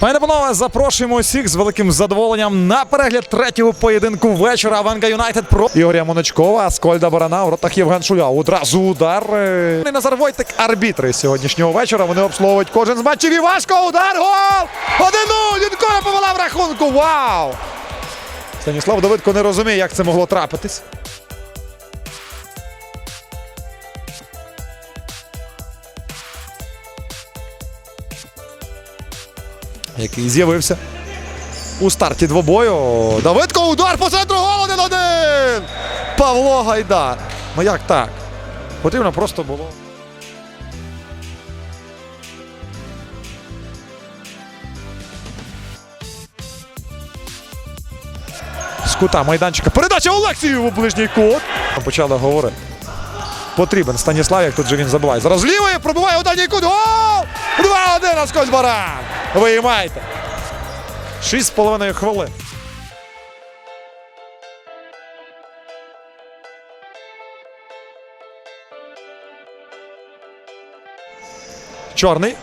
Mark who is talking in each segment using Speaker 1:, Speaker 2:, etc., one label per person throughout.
Speaker 1: Пане панове, запрошуємо усіх з великим задоволенням на перегляд третього поєдинку вечора. Ванга Юнайтед про Ігоря Моночкова, Скольда Барана, в ротах Євген Шуля. Одразу удар. е, Назар Войтик, арбітри сьогоднішнього вечора. Вони обслуговують кожен з матчів. Івашко, удар, гол! 1-0! Юнкора повела в рахунку. Вау! Станіслав Давидко не розуміє, як це могло трапитись. Який з'явився у старті двобою. Давидко удар по центру гол 1-1! Павло Гайдар. Ну як так? Потрібно просто було. З кута майданчика. Передача Олексію у ближній кут. Почали говорити. Потрібен Станіслав, як тут же він забиває. Зараз лівий пробиває у дальній кут. Гол! 2-1 на скользь баран. Виймайте. Шість з половиною хвилин. Чорний.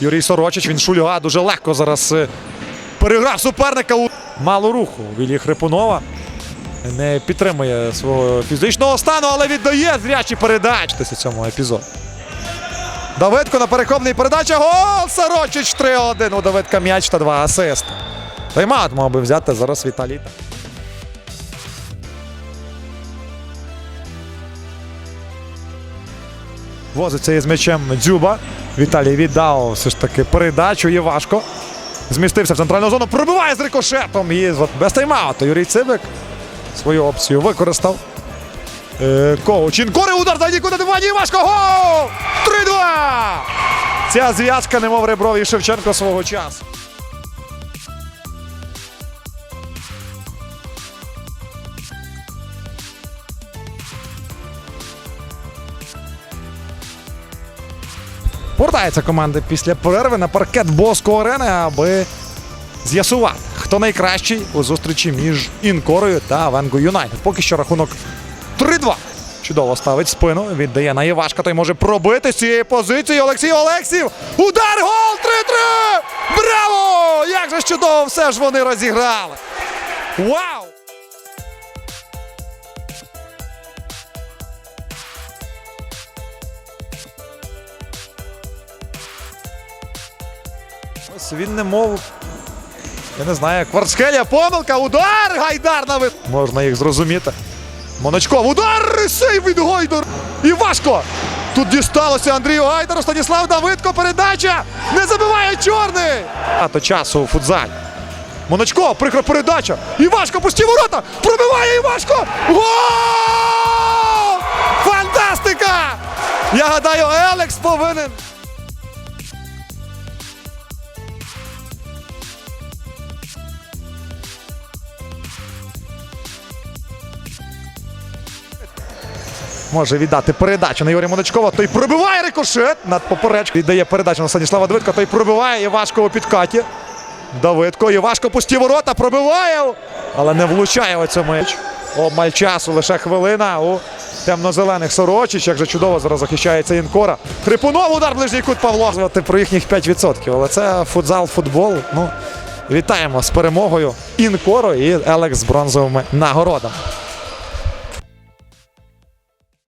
Speaker 1: Юрій Сорочич, він шульга дуже легко зараз е, переграв суперника. у- Мало руху. Вілі Хрипунова не підтримує свого фізичного стану, але віддає зрячі передачі у цьому епізоді. Давидко на перехопній передача. Гол! Сорочич 3-1. У Давидка м'яч та два асисти. Тайм-аут мав би взяти зараз Віталій. Возиться із м'ячем Дзюба. Віталій віддав все ж таки передачу. Є важко. Змістився в центральну зону. Пробиває з рикошетом. І без тайм-ауту Юрій Цибик свою опцію використав. Е, Коуч. Інкори удар за нікуди Дивані Важко. Гол! 3-2! Ця зв'язка, немов Ребров і Шевченко свого часу. Повертається команда після перерви на паркет Боско Арени, аби з'ясувати, хто найкращий у зустрічі між Інкорою та Венгу Юнайтед. Поки що рахунок 3-2. Чудово ставить спину, віддає на Євашка, той може пробити з цієї позиції. Олексій Олексів. Удар гол! 3-3! Браво! Як же чудово все ж вони розіграли! Вау! Ось він не мов. Я не знаю, Кварцхелія, помилка, удар! Гайдар на. Можна їх зрозуміти. Моночков, удар! Сейв від Гайдар! І важко! Тут дісталося Андрію Гайдару, Станіслав Давидко, передача! Не забиває чорний! А то часу футзалі. Моночков, прикра передача! Івашко, пусті ворота! Пробиває Івашко! Гол! Фантастика! Я гадаю, Елекс повинен. Може віддати передачу на Юрія Моночкова. Той пробиває рикошет над поперечкою. Віддає передачу на Станіслава Давидка. Той пробиває Івашко у підкаті. Давидко. Івашко пусті ворота. Пробиває. Але не влучає цьому м'яч. Обмаль часу. Лише хвилина у темно-зелених Сорочич. Як же чудово зараз захищається Інкора. Хрипунов удар ближній кут Павло. Про їхніх 5%. Але це футзал, футбол. Ну, вітаємо з перемогою Інкоро і Елекс з бронзовими нагородами.